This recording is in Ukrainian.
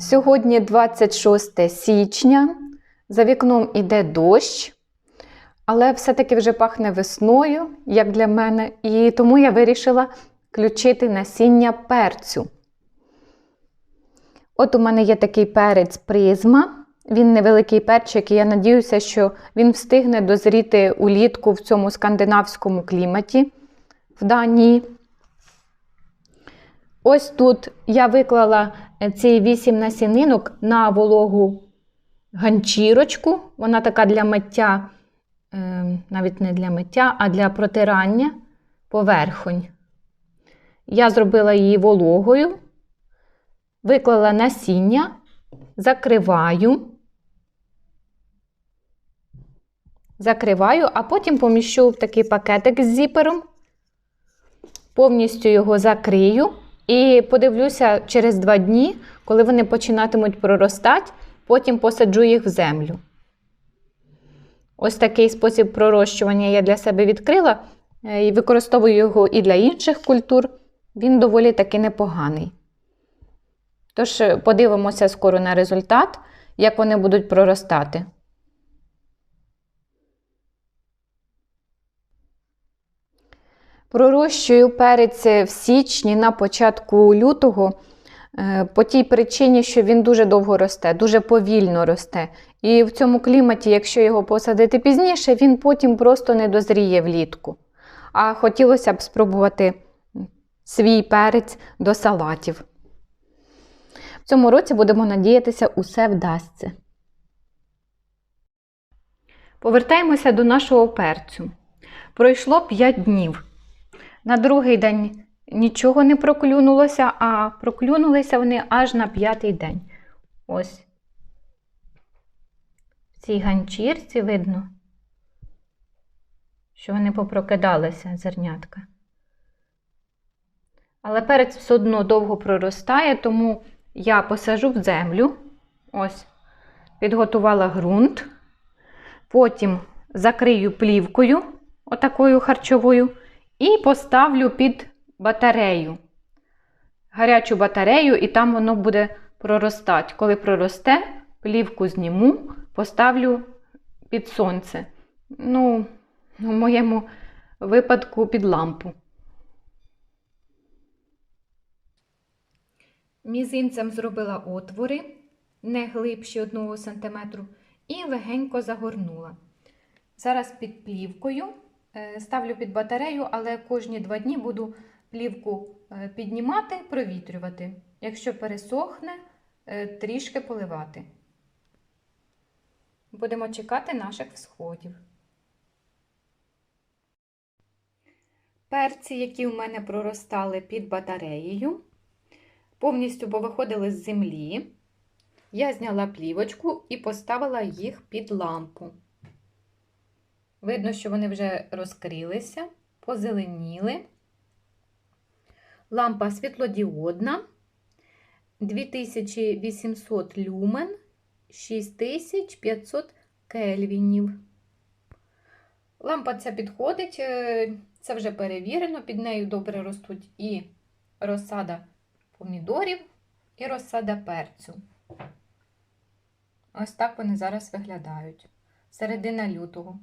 Сьогодні 26 січня. За вікном іде дощ, але все-таки вже пахне весною, як для мене, і тому я вирішила включити насіння перцю. От у мене є такий перець призма. Він невеликий перчик, і я надіюся, що він встигне дозріти улітку в цьому скандинавському кліматі в Данії. Ось тут я виклала ці 8 насінинок на вологу ганчірочку. Вона така для миття, е, навіть не для миття, а для протирання поверхонь. Я зробила її вологою, виклала насіння, закриваю. Закриваю, а потім поміщу в такий пакетик з зіпером, повністю його закрию і подивлюся через два дні, коли вони починатимуть проростати, потім посаджу їх в землю. Ось такий спосіб пророщування я для себе відкрила е, і використовую його і для інших культур. Він доволі таки непоганий. Тож, е, подивимося скоро на результат, як вони будуть проростати. Пророщую перець в січні на початку лютого е, по тій причині, що він дуже довго росте, дуже повільно росте. І в цьому кліматі, якщо його посадити пізніше, він потім просто не дозріє влітку. А хотілося б спробувати свій перець до салатів. В цьому році будемо надіятися, усе вдасться. Повертаємося до нашого перцю. Пройшло 5 днів. На другий день нічого не проклюнулося, а проклюнулися вони аж на п'ятий день. Ось. В цій ганчірці видно, що вони попрокидалися зернятка. Але перець все одно довго проростає, тому я посажу в землю. Ось, підготувала ґрунт. Потім закрию плівкою, отакою харчовою. І поставлю під батарею. Гарячу батарею, і там воно буде проростати. Коли проросте, плівку зніму, поставлю під сонце. Ну, в моєму випадку під лампу. Мізинцем зробила отвори, не глибші 1 см, і легенько загорнула. Зараз під плівкою. Е, Ставлю під батарею, але кожні два дні буду плівку е, піднімати, провітрювати. Якщо пересохне, е, трішки поливати. Будемо чекати наших всходів. Перці, які у мене проростали під батареєю, повністю повиходили з землі. Я зняла плівочку і поставила їх під лампу. Видно, що вони вже розкрилися, позеленіли. Лампа світлодіодна 2800 люмен 6500 кельвінів. Лампа ця підходить, е, це вже перевірено, під нею добре ростуть і розсада помідорів, і розсада перцю. Ось так вони зараз виглядають. Середина лютого.